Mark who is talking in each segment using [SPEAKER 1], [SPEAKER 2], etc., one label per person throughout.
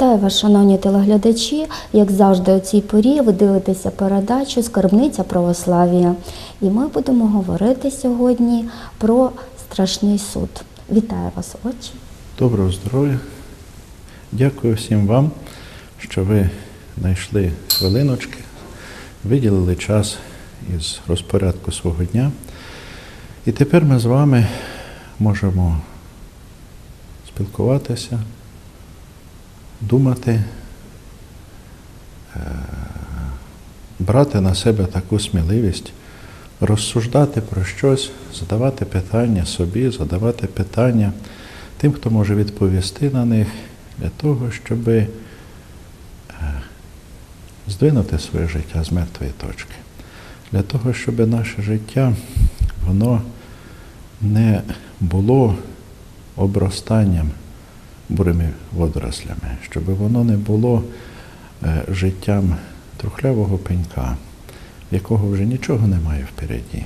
[SPEAKER 1] Вітаю вас, шановні телеглядачі. Як завжди, у цій порі ви дивитеся передачу Скарбниця православ'я. І ми будемо говорити сьогодні про страшний суд. Вітаю вас, отче.
[SPEAKER 2] Доброго здоров'я. Дякую всім вам, що ви знайшли хвилиночки, виділили час із розпорядку свого дня. І тепер ми з вами можемо спілкуватися, думати, е, брати на себе таку сміливість, розсуждати про щось, задавати питання собі, задавати питання тим, хто може відповісти на них, для того, щоб е, здвинути своє життя з мертвої точки. Для того, щоб наше життя воно не було обростанням бурими водорослями, щоб воно не було е, життям трухлявого пенька, в якого вже нічого немає впереді,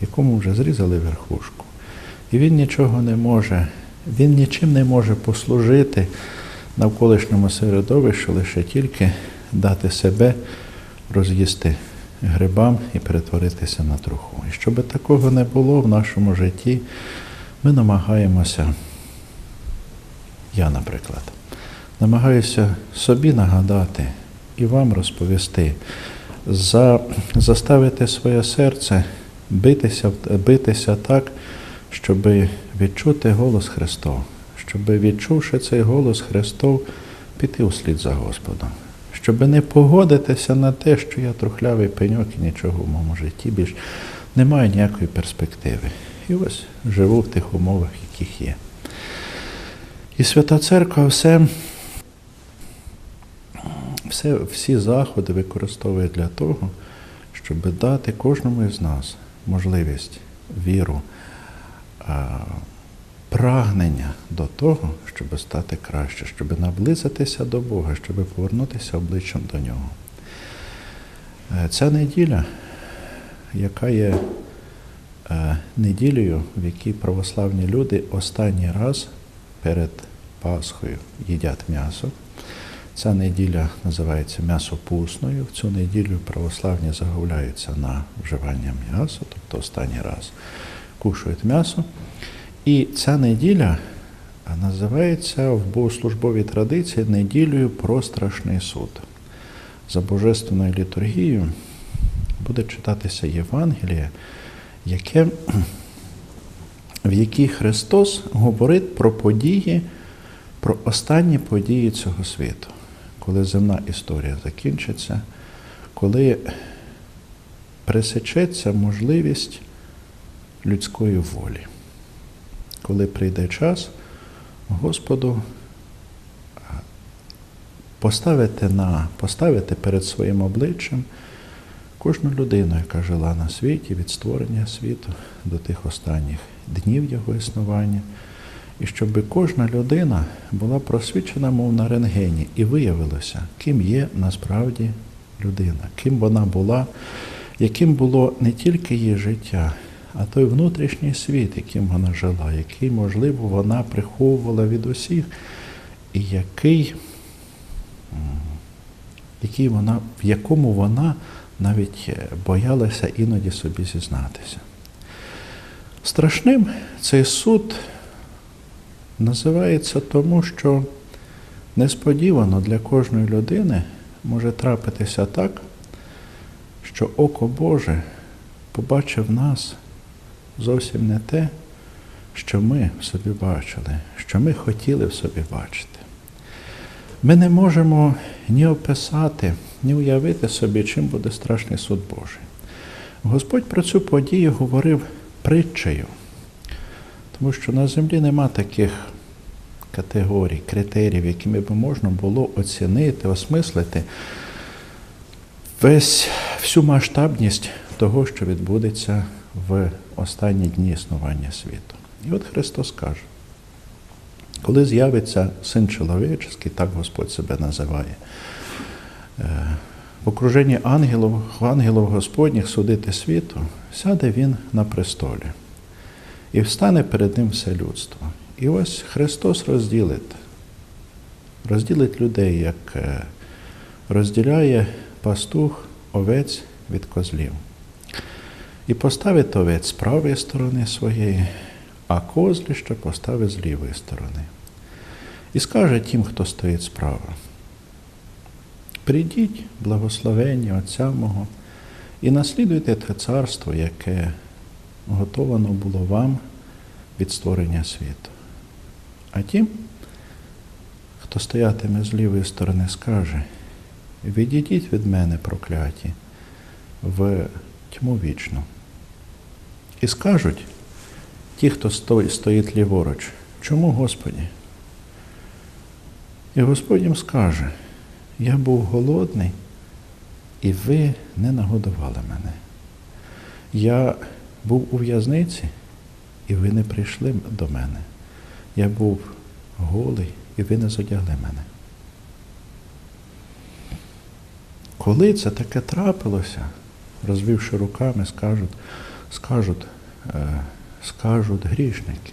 [SPEAKER 2] якому вже зрізали верхушку. І він нічого не може, він нічим не може послужити навколишньому середовищу, лише тільки дати себе роз'їсти грибам і перетворитися на труху. І щоб такого не було в нашому житті, ми намагаємося, я, наприклад, намагаюся собі нагадати і вам розповісти, за, заставити своє серце битися, битися так, щоб відчути голос Христов, щоб відчувши цей голос Христов, піти услід за Господом, щоб не погодитися на те, що я трухлявий пеньок і нічого в моєму житті більш немає ніякої перспективи. І ось живу в тих умовах, яких є. І Свята Церква все, все, всі заходи використовує для того, щоб дати кожному із нас можливість, віру, прагнення до того, щоб стати краще, щоб наблизитися до Бога, щоб повернутися обличчям до Нього. Е, Ця неділя, яка є е, неділею, в якій православні люди останній раз перед Пасхою їдять м'ясо. Ця неділя називається м'ясопусною. В цю неділю православні заговляються на вживання м'яса, тобто останній раз кушають м'ясо. І ця неділя називається в богослужбовій традиції неділею про страшний суд. За божественною літургією буде читатися Євангеліє, яке, в якій Христос говорить про події, про останні події цього світу, коли земна історія закінчиться, коли пресечеться можливість людської волі. Коли прийде час, Господу поставити, на, поставити перед своїм обличчям кожну людину, яка жила на світі від створення світу до тих останніх днів його існування, і щоб кожна людина була просвічена, мов на рентгені, і виявилося, ким є насправді людина, ким вона була, яким було не тільки її життя, а той внутрішній світ, яким вона жила, який, можливо, вона приховувала від усіх, і який, який вона, в якому вона навіть е, боялася іноді собі зізнатися. Страшним цей суд називається тому, що несподівано для кожної людини може трапитися так, що око Боже побачив нас зовсім не те, що ми в собі бачили, що ми хотіли в собі бачити. Ми не можемо ні описати, ні уявити собі, чим буде страшний суд Божий. Господь про цю подію говорив притчею, тому що на землі нема таких категорій, критеріїв, якими б можна було оцінити, осмислити весь всю масштабність того, що відбудеться в останні дні існування світу. І от Христос каже, коли з'явиться син чоловічий, так Господь себе називає, е, в окруженні ангелів, ангелів Господніх судити світу, сяде він на престолі і встане перед ним все людство. І ось Христос розділить розділить людей, як е, розділяє пастух овець від козлів. І поставить овець з правої сторони своєї, а козлище поставить з лівої сторони. І скаже тим, хто стоїть справа. Прийдіть, благословені Отця мого, і наслідуйте те царство, яке готовано було вам від створення світу. А тим, хто стоятиме з лівої сторони, скаже, відійдіть від мене, прокляті, в тьму вічну. І скажуть ті, хто стоїть ліворуч, чому Господі? І Господь їм скаже, я був голодний, і ви не нагодували мене. Я був у в'язниці, і ви не прийшли до мене. Я був голий, і ви не зодягли мене. Коли це таке трапилося, розвівши руками, скажуть, скажуть, е, скажуть грішники,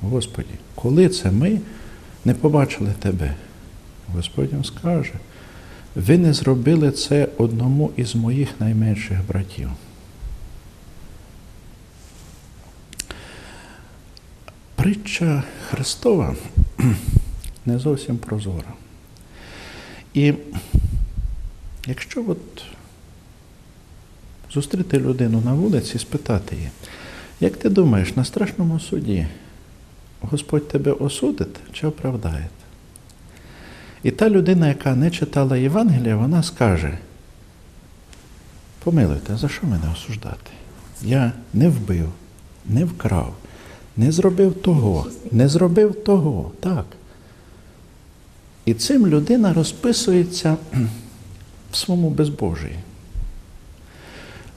[SPEAKER 2] Господі, коли це ми не побачили тебе? Господь їм скаже, ви не зробили це одному із моїх найменших братів. Притча Христова не зовсім прозора. І якщо от зустріти людину на вулиці і спитати її, як ти думаєш, на страшному суді Господь тебе осудить чи оправдає? І та людина, яка не читала Євангелія, вона скаже: помилуйте, за що мене осуждати? Я не вбив, не вкрав, не зробив того, не зробив того. Так. І цим людина розписується в своєму безбожії.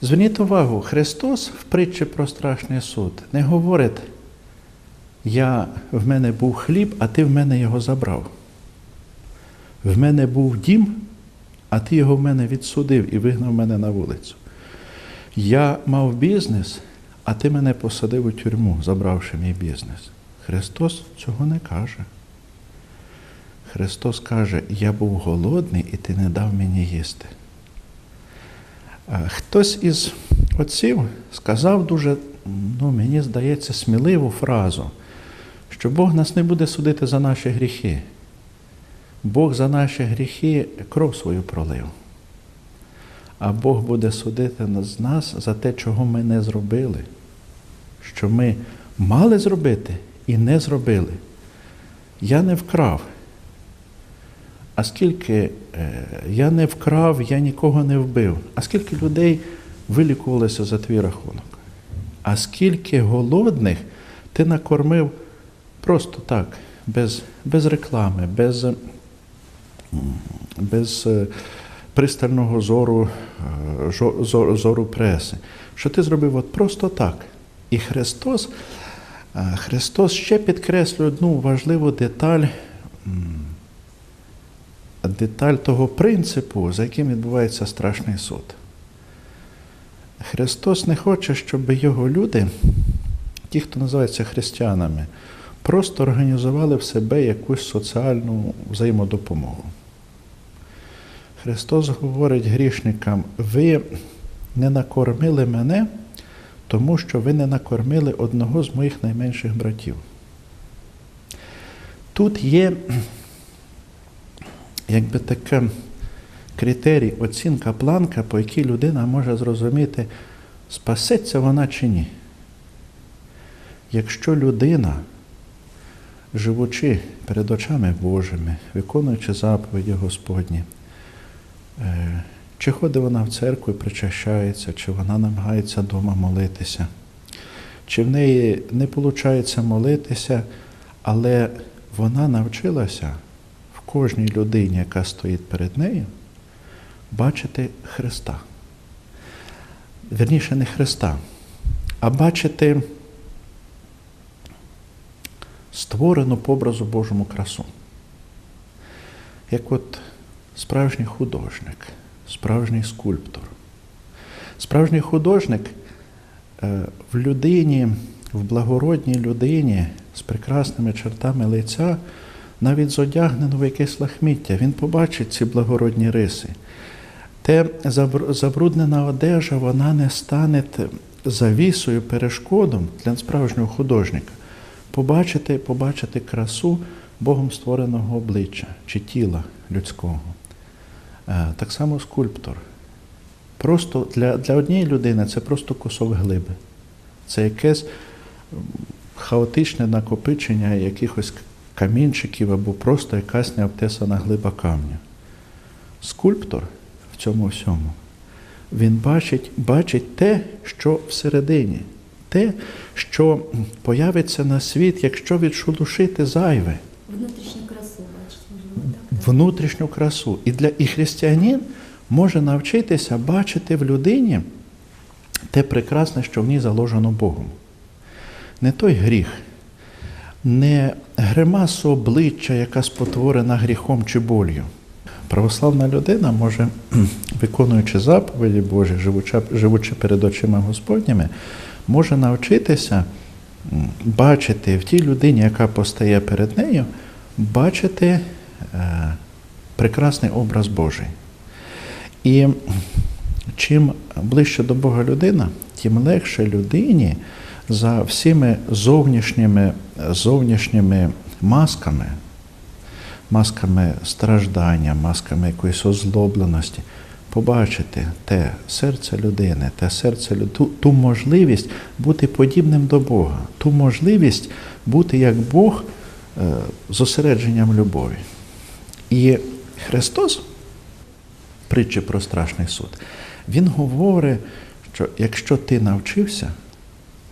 [SPEAKER 2] Зверніть увагу, Христос в притчі про страшний суд не говорить, я, в мене був хліб, а ти в мене його забрав. В мене був дім, а ти його в мене відсудив і вигнав мене на вулицю. Я мав бізнес, а ти мене посадив у тюрму, забравши мій бізнес. Христос цього не каже. Христос каже, я був голодний і ти не дав мені їсти. Хтось із отців сказав дуже, ну, мені здається, сміливу фразу, що Бог нас не буде судити за наші гріхи. Бог за наші гріхи кров свою пролив. А Бог буде судити з нас за те, чого ми не зробили, що ми мали зробити і не зробили. Я не вкрав. А скільки е, я не вкрав, я нікого не вбив. А скільки людей вилікувалося за твій рахунок? А скільки голодних ти накормив просто так, без, без реклами, без, без е, пристального зору, е, зору преси. Що ти зробив от просто так. І Христос, е, Христос ще підкреслює одну важливу деталь. деталь того принципу, за яким відбувається страшний суд. Христос не хоче, щоб його люди, ті, хто називаються християнами, просто організували в себе якусь соціальну взаємодопомогу. Христос говорить грішникам, ви не накормили мене, тому що ви не накормили одного з моїх найменших братів. Тут є якби така критерій, оцінка, планка, по якій людина може зрозуміти, спасеться вона чи ні. Якщо людина, живучи перед очами Божими, виконуючи заповіді Господні, е, чи ходить вона в церкву і причащається, чи вона намагається вдома молитися, чи в неї не виходить молитися, але вона навчилася в кожній людині, яка стоїть перед нею, бачити Христа. Верніше, не Христа, а бачити створену по образу Божому красу. Як от справжній художник, справжній скульптор. Справжній художник е, в людині, в благородній людині з прекрасними чертами лиця навіть зодягнену в якесь лахміття, він побачить ці благородні риси. Те забруднена одежа, вона не стане завісою, перешкодом для справжнього художника. Побачити, побачити красу Богом створеного обличчя чи тіла людського. Е, Так само скульптор. Просто для, для однієї людини це просто кусок глиби. Це якесь хаотичне накопичення якихось камінчиків або просто якась необтесана глиба камня. Скульптор в цьому всьому, він бачить, бачить те, що всередині, те, що появиться на світ, якщо відшелушити зайве
[SPEAKER 1] Внутрішню
[SPEAKER 2] внутрішню красу. І для і християнин може навчитися бачити в людині те прекрасне, що в ній заложено Богом. Не той гріх, не гримасу обличчя, яка спотворена гріхом чи болью. Православна людина може, виконуючи заповіді Божі, живучи, перед очима Господніми, може навчитися бачити в тій людині, яка постає перед нею, бачити прекрасний образ Божий. І чим ближче до Бога людина, тим легше людині за всіми зовнішніми, зовнішніми масками, масками страждання, масками якоїсь озлобленості, побачити те серце людини, те серце ту, ту можливість бути подібним до Бога, ту можливість бути як Бог е, зосередженням любові. І Христос, притчі про страшний суд, Він говорить, що якщо ти навчився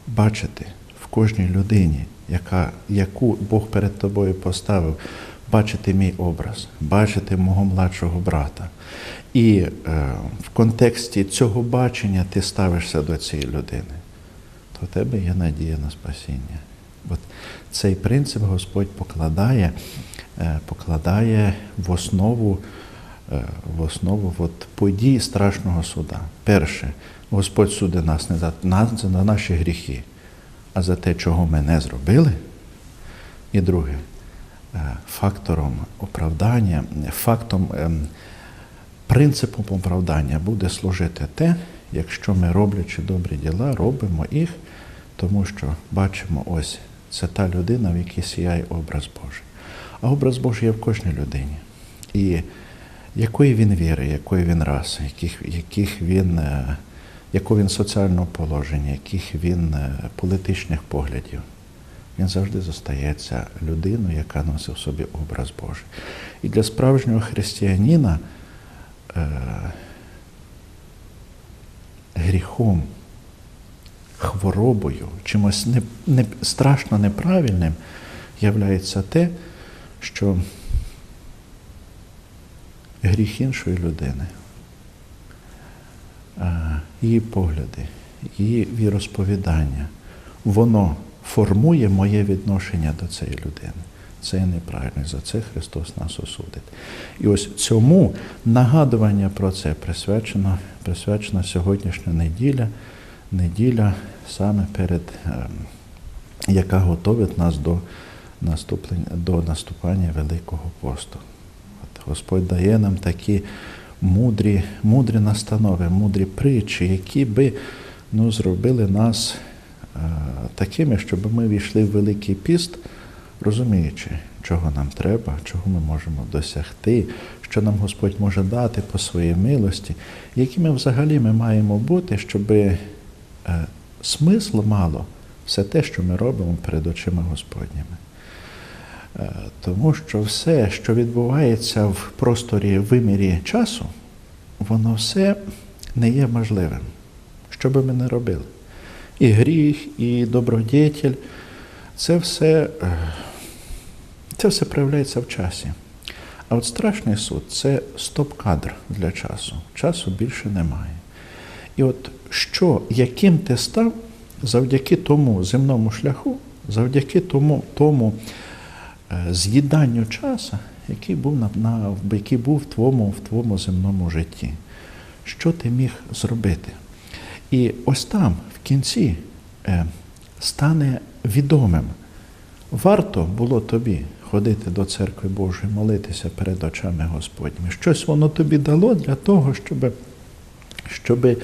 [SPEAKER 2] бачити в кожній людині, яка, яку Бог перед тобою поставив, бачити мій образ, бачити мого младшого брата. І е, в контексті цього бачення ти ставишся до цієї людини, то в тебе є надія на спасіння. От цей принцип Господь покладає, е, покладає в основу, е, в основу от, подій страшного суда. Перше, Господь судить нас не за, за наші гріхи, а за те, чого ми не зробили. І друге, е, фактором оправдання, фактом, ем, принципом оправдання буде служити те, якщо ми, роблячи добрі діла, робимо їх, тому що бачимо, ось це та людина, в якій сіяє образ Божий. А образ Божий є в кожній людині. І якої він віри, якої він раси, яких, яких він, е, якого він соціального положення, яких він е, політичних поглядів. Він завжди зостається людиною, яка носить в собі образ Божий. І для справжнього християнина е, гріхом, хворобою, чимось не, не, страшно неправильним являється те, що гріх іншої людини, її погляди, її віросповідання, воно формує моє відношення до цієї людини. Це неправильно, за це Христос нас осудить. І ось цьому нагадування про це присвячено, присвячена сьогоднішня неділя, неділя саме перед, ем, яка готовить нас до до наступання Великого посту. От Господь дає нам такі мудрі, мудрі настанови, мудрі притчі, які би ну, зробили нас е, такими, щоб ми війшли в Великий піст, розуміючи, чого нам треба, чого ми можемо досягти, що нам Господь може дати по своїй милості, якими взагалі ми маємо бути, щоб е, смисл мало все те, що ми робимо перед очима Господніми. Е, Тому що все, що відбувається в просторі вимірі часу, воно все не є можливим, що би ми не робили. І гріх, і добродетель, це все, е, це все проявляється в часі. А от страшний суд це стоп-кадр для часу. Часу більше немає. І от що, яким ти став завдяки тому земному шляху, завдяки тому, тому е, з'їданню часу, який був на, на який був в твоєму, в твоєму земному житті. Що ти міг зробити? І ось там, в кінці, е, стане відомим. Варто було тобі ходити до церкви Божої, молитися перед очами Господніми. Щось воно тобі дало для того, щоб, щоб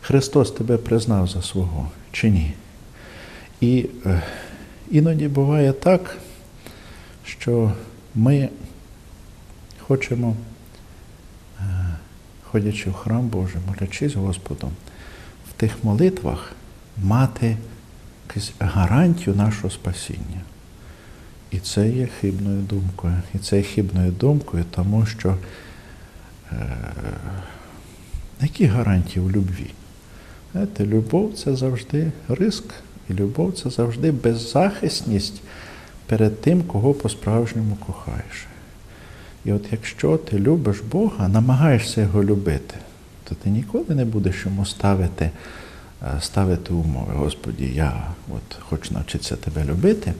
[SPEAKER 2] Христос тебе признав за свого чи ні. І е, іноді буває так, що ми хочемо, е, ходячи в храм Божий, молячись Господом, в тих молитвах мати якусь гарантію нашого спасіння. І це є хибною думкою. І це є хибною думкою, тому що е, які гарантії в любві? Знаєте, любов це завжди риск, і любов це завжди беззахисність перед тим, кого по-справжньому кохаєш. І от якщо ти любиш Бога, намагаєшся його любити, то ти ніколи не будеш йому ставити, е, ставити умови. Господі, я от хочу навчитися тебе любити,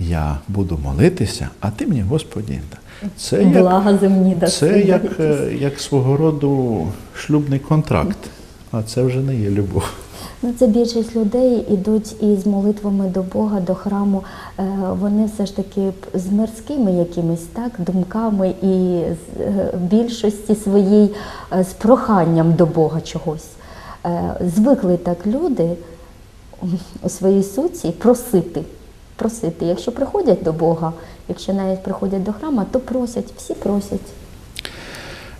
[SPEAKER 2] я буду молитися, а ти мені, Господі, да. це як,
[SPEAKER 1] Блага земні даси.
[SPEAKER 2] це як, е, як свого роду шлюбний контракт, а це вже не є любов.
[SPEAKER 1] Ну, це більшість людей ідуть із молитвами до Бога, до храму. Е, Вони все ж таки з мирськими якимись так, думками і з е, більшості своїй з проханням до Бога чогось. Звикли так люди у своїй суті просити. Просити. Якщо приходять до Бога, якщо навіть приходять до храму, то просять, всі просять.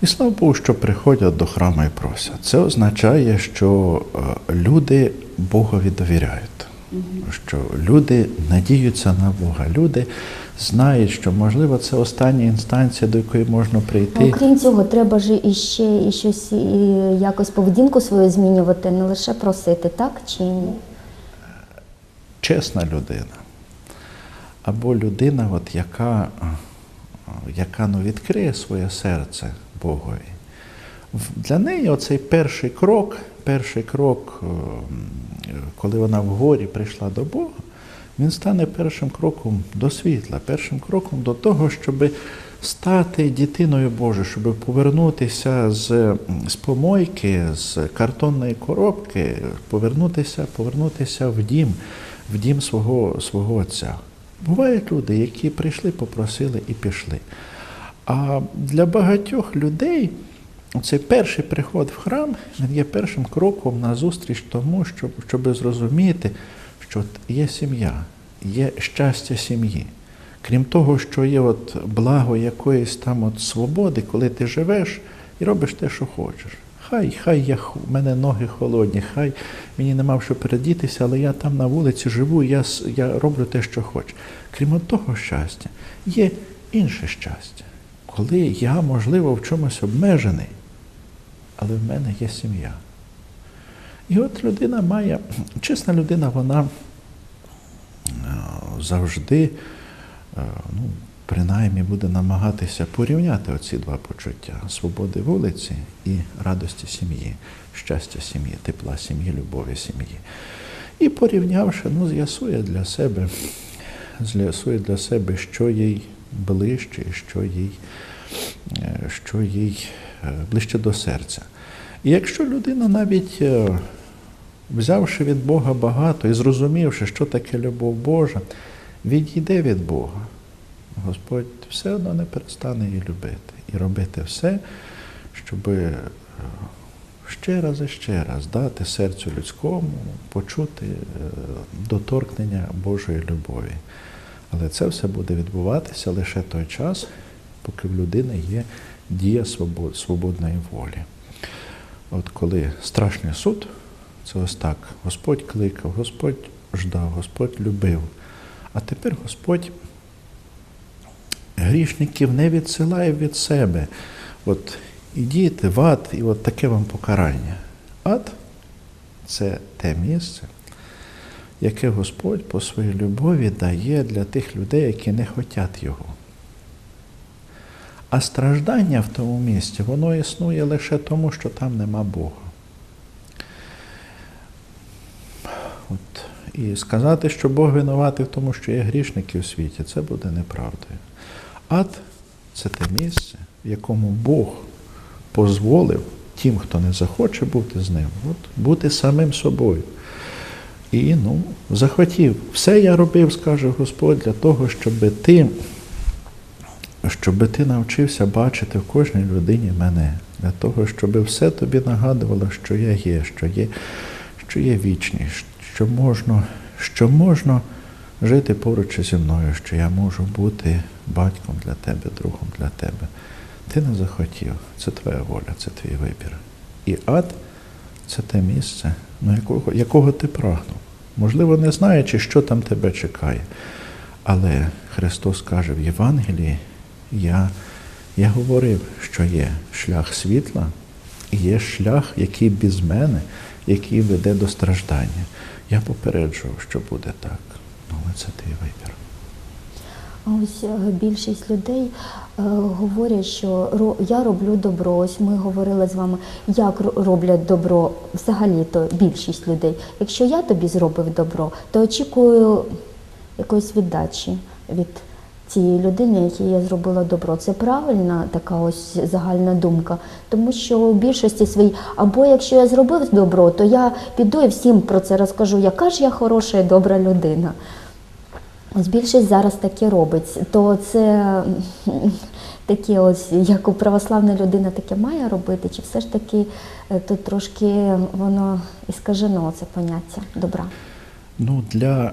[SPEAKER 2] І слава Богу, що приходять до храму і просять. Це означає, що е, люди Богові довіряють, що люди надіються на Бога. Люди знають, що можливо це остання інстанція, до якої можна прийти.
[SPEAKER 1] Окрім цього, треба ж і ще і щось і якось поведінку свою змінювати, не лише просити, так чи ні?
[SPEAKER 2] чесна людина. Або людина, от, яка, яка ну, відкриє своє серце Богові. Для неї оцей перший крок, перший крок, е, коли вона вгорі прийшла до Бога, він стане першим кроком до світла, першим кроком до того, щоб стати дитиною Божою, щоб повернутися з, з помойки, з картонної коробки, повернутися, повернутися в дім, в дім свого, свого отця. Бувають люди, які прийшли, попросили і пішли. А для багатьох людей цей перший приход в храм він є першим кроком на зустріч тому, щоб, щоб зрозуміти, що є сім'я, є щастя сім'ї. Крім того, що є от благо якоїсь там от свободи, коли ти живеш і робиш те, що хочеш. Хай, хай я, в мене ноги холодні, хай мені нема що передітися, але я там на вулиці живу, я, я роблю те, що хочу. Крім того щастя, є інше щастя, коли я, можливо, в чомусь обмежений, але в мене є сім'я. І от людина має, чесна людина, вона завжди, ну, принаймні, буде намагатися порівняти оці два почуття свободи вулиці і радості сім'ї, щастя сім'ї, тепла сім'ї, любові сім'ї. І порівнявши, ну, з'ясує для себе, з'ясує для себе, що їй ближче, що їй, е, що їй е, ближче до серця. І якщо людина навіть е, взявши від Бога багато і зрозумівши, що таке любов Божа, відійде від Бога, Господь все одно не перестане її любити і робити все, щоб е, ще раз і ще раз дати серцю людському почути е, доторкнення Божої любові. Але це все буде відбуватися лише той час, поки в людини є дія свободної волі. От коли страшний суд, це ось так. Господь кликав, Господь ждав, Господь любив. А тепер Господь грішників не відсилає від себе. От ідіть в ад, і от таке вам покарання. Ад це те місце, яке Господь по своїй любові дає для тих людей, які не хочуть його. А страждання в тому місці, воно існує лише тому, що там нема Бога. От. І сказати, що Бог винуватий в тому, що є грішники у світі, це буде неправдою. Ад це те місце, в якому Бог дозволив тим, хто не захоче бути з ним, от, бути самим собою. І ну, захотів. Все я робив, скаже Господь, для того, щоб ти щоб ти навчився бачити в кожній людині мене, для того, щоб все тобі нагадувало, що я є, що є, що є вічність, що можна, що можна жити поруч зі мною, що я можу бути батьком для тебе, другом для тебе. Ти не захотів, це твоя воля, це твій вибір. І ад це те місце, ну, якого, якого ти прагнув. Можливо, не знаючи, що там тебе чекає. Але Христос каже в Євангелії, я, я говорив, що є шлях світла і є шлях, який без мене, який веде до страждання. Я попереджував, що буде так. Ну, це твій вибір.
[SPEAKER 1] Ось е, більшість людей е, говорять, що ро- я роблю добро. Ось ми говорили з вами, як роблять добро взагалі-то більшість людей. Якщо я тобі зробив добро, то очікую якоїсь віддачі від цієї людини, якій я зробила добро. Це правильна така ось загальна думка, тому що у більшості своїй, або якщо я зробив добро, то я піду і всім про це розкажу, яка ж я хороша і добра людина. Ось більшість зараз таке робить, то це таке ось, як у православна людина таке має робити, чи все ж таки е, тут трошки воно іскажено, це поняття добра?
[SPEAKER 2] Ну, для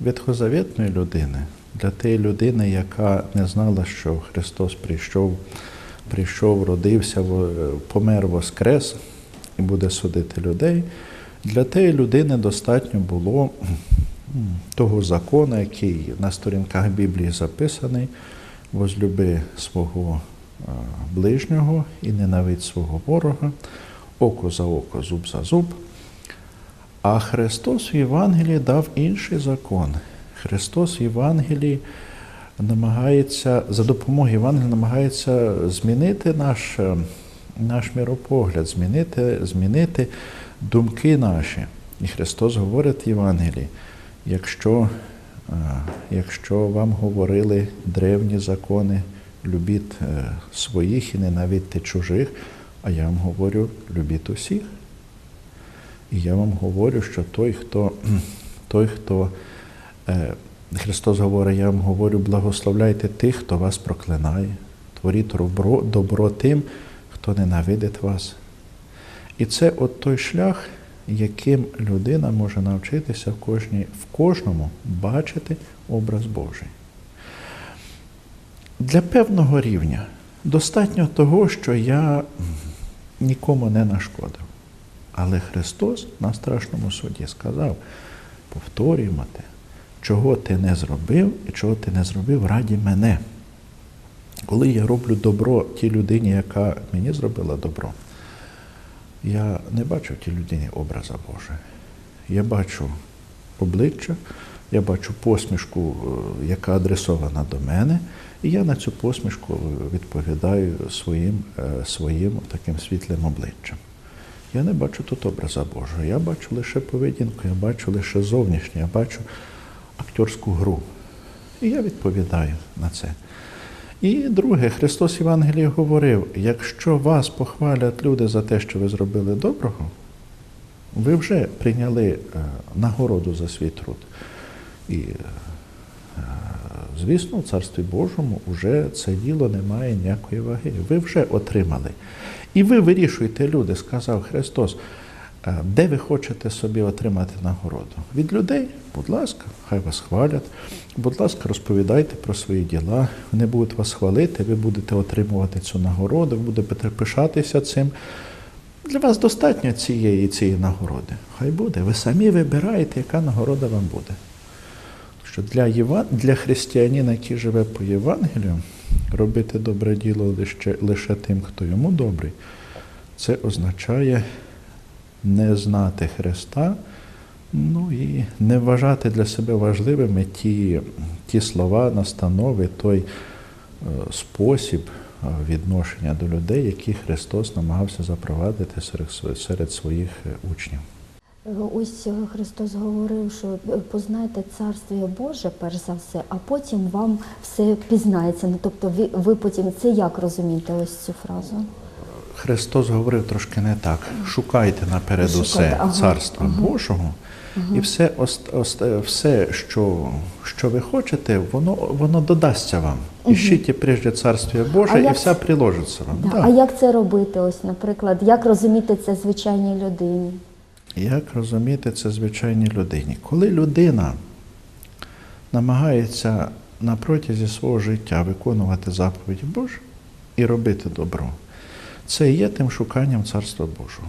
[SPEAKER 2] ветхозавітної людини, для тієї людини, яка не знала, що Христос прийшов, прийшов, родився, помер, воскрес і буде судити людей, для тієї людини достатньо було того закону, який на сторінках Біблії записаний, возлюби свого ближнього і ненавидь свого ворога, око за око, зуб за зуб. А Христос в Євангелії дав інший закон. Христос в Євангелії намагається, за допомогою Євангелія намагається змінити наш, е, наш міропогляд, змінити, змінити думки наші. І Христос говорить в Євангелії, якщо, е, якщо вам говорили древні закони, любіть е, своїх і ненавидьте чужих, а я вам говорю, любіть усіх. І я вам говорю, що той, хто, той, хто Христос говорить, я вам говорю, благословляйте тих, хто вас проклинає, творіть добро, добро тим, хто ненавидить вас. І це от той шлях, яким людина може навчитися в, кожній, в кожному бачити образ Божий. Для певного рівня достатньо того, що я нікому не нашкодив. Але Христос на страшному суді сказав: повторюємо те, чого ти не зробив і чого ти не зробив раді мене. Коли я роблю добро тій людині, яка мені зробила добро, я не бачу в тій людині образа Божого. Я бачу обличчя, я бачу посмішку, е, яка адресована до мене, і я на цю посмішку відповідаю своїм, е, своїм таким світлим обличчям. Я не бачу тут образа Божого. Я бачу лише поведінку, я бачу лише зовнішнє, я бачу акторську гру. І я відповідаю на це. І друге, Христос Євангелії говорив: якщо вас похвалять люди за те, що ви зробили доброго, ви вже прийняли е, нагороду за свій труд. І, е, звісно, в Царстві Божому вже це діло не має ніякої ваги. Ви вже отримали. І ви вирішуєте, люди, сказав Христос, де ви хочете собі отримати нагороду? Від людей, будь ласка, хай вас хвалять. Будь ласка, розповідайте про свої діла. Вони будуть вас хвалити, ви будете отримувати цю нагороду, ви будете пишатися цим. Для вас достатньо цієї цієї нагороди. Хай буде. Ви самі вибираєте, яка нагорода вам буде. Що для, Єван... для християнина, який живе по Євангелію, робити добре діло лише, лише тим, хто йому добрий, це означає не знати Христа, ну і не вважати для себе важливими ті, ті слова, настанови, той е, спосіб е, відношення до людей, які Христос намагався запровадити серед, своїх е, учнів.
[SPEAKER 1] Ось Христос говорив, що познайте Царство Боже, перш за все, а потім вам все пізнається. Ну, тобто ви, ви потім це як розумієте ось цю фразу?
[SPEAKER 2] Христос говорив трошки не так. Шукайте наперед
[SPEAKER 1] Шукайте,
[SPEAKER 2] усе
[SPEAKER 1] ага,
[SPEAKER 2] Царства Божого, і все, все що, що ви хочете, воно, воно додасться вам. Іщите прежде Царствія Боже,
[SPEAKER 1] А
[SPEAKER 2] і
[SPEAKER 1] як
[SPEAKER 2] все приложиться вам.
[SPEAKER 1] Да.
[SPEAKER 2] Да.
[SPEAKER 1] А як це робити? Ось, наприклад, як розуміти це звичайній людині?
[SPEAKER 2] Як розуміти це звичайній людині? Коли людина намагається на протязі свого життя виконувати заповіді Божі і робити добро, це і є тим шуканням Царства Божого.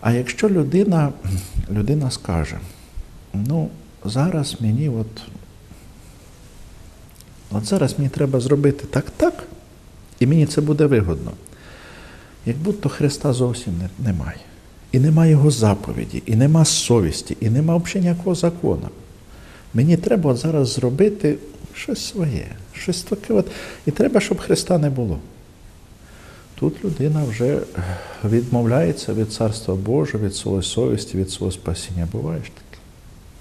[SPEAKER 2] А якщо людина, людина скаже, ну, зараз мені от, от зараз мені треба зробити так-так, і мені це буде вигодно. Як будто Христа зовсім не, немає. І нема його заповіді, і нема совісті, і нема взагалі ніякого закону. Мені треба от зараз зробити щось своє, щось таке. От, і треба, щоб Христа не було. Тут людина вже відмовляється від Царства Божого, від своєї совісті, від свого спасіння. Буває ж таке.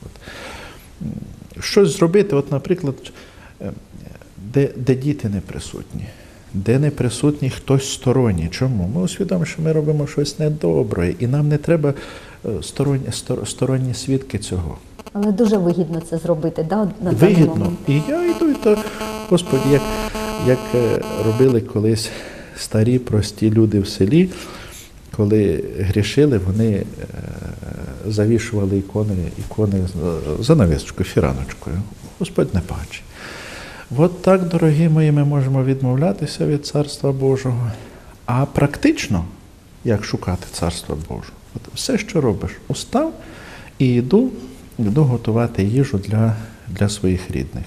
[SPEAKER 2] От. Щось зробити, от, наприклад, е, де, де діти не присутні, де не присутній хтось сторонній. Чому? Ми усвідомимо, що ми робимо щось недобре, і нам не треба е, сторонні, стор- сторонні свідки цього.
[SPEAKER 1] Але дуже вигідно це зробити, да, на
[SPEAKER 2] Вигідно.
[SPEAKER 1] момент.
[SPEAKER 2] І я йду, і то, Господі, як, як е, робили колись старі, прості люди в селі, коли грішили, вони е, завішували ікони, ікони з- занавісочкою, фіраночкою. Господь не бачить. От так, дорогі мої, ми можемо відмовлятися від Царства Божого. А практично, як шукати Царство Боже? Все, що робиш, устав і йду, йду готувати їжу для, для своїх рідних.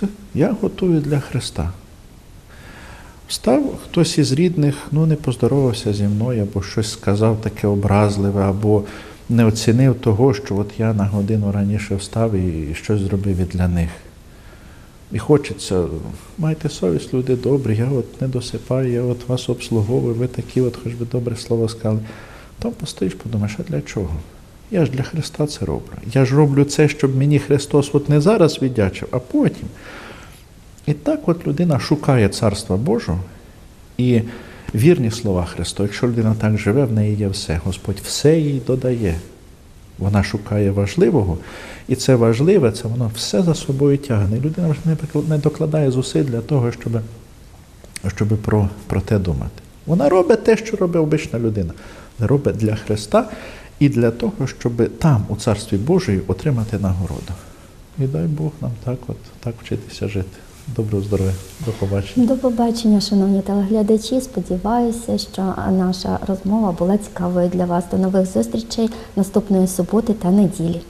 [SPEAKER 2] Це я готую для Христа. Встав хтось із рідних, ну не поздоровався зі мною, або щось сказав таке образливе, або не оцінив того, що от я на годину раніше встав і щось зробив і для них. І хочеться, майте совість, люди добрі, я от не досипаю, я от вас обслуговую, ви такі, от хоч би добре слово сказали. Там постоїш, подумаєш, а для чого? Я ж для Христа це роблю. Я ж роблю це, щоб мені Христос от не зараз віддячив, а потім. І так от людина шукає Царства Божого і вірні слова Христа. Якщо людина так живе, в неї є все. Господь все їй додає. Вона шукає важливого, і це важливе, це воно все за собою тягне. І людина вже не докладає зусиль для того, щоб, щоб про, про те думати. Вона робить те, що робить обична людина. Робить для Христа і для того, щоб там, у Царстві Божої, отримати нагороду. І дай Бог нам так, от, так вчитися жити. Доброго здоров'я, до побачення.
[SPEAKER 1] До побачення, шановні телеглядачі. Сподіваюся, що наша розмова була цікавою для вас. До нових зустрічей наступної суботи та неділі.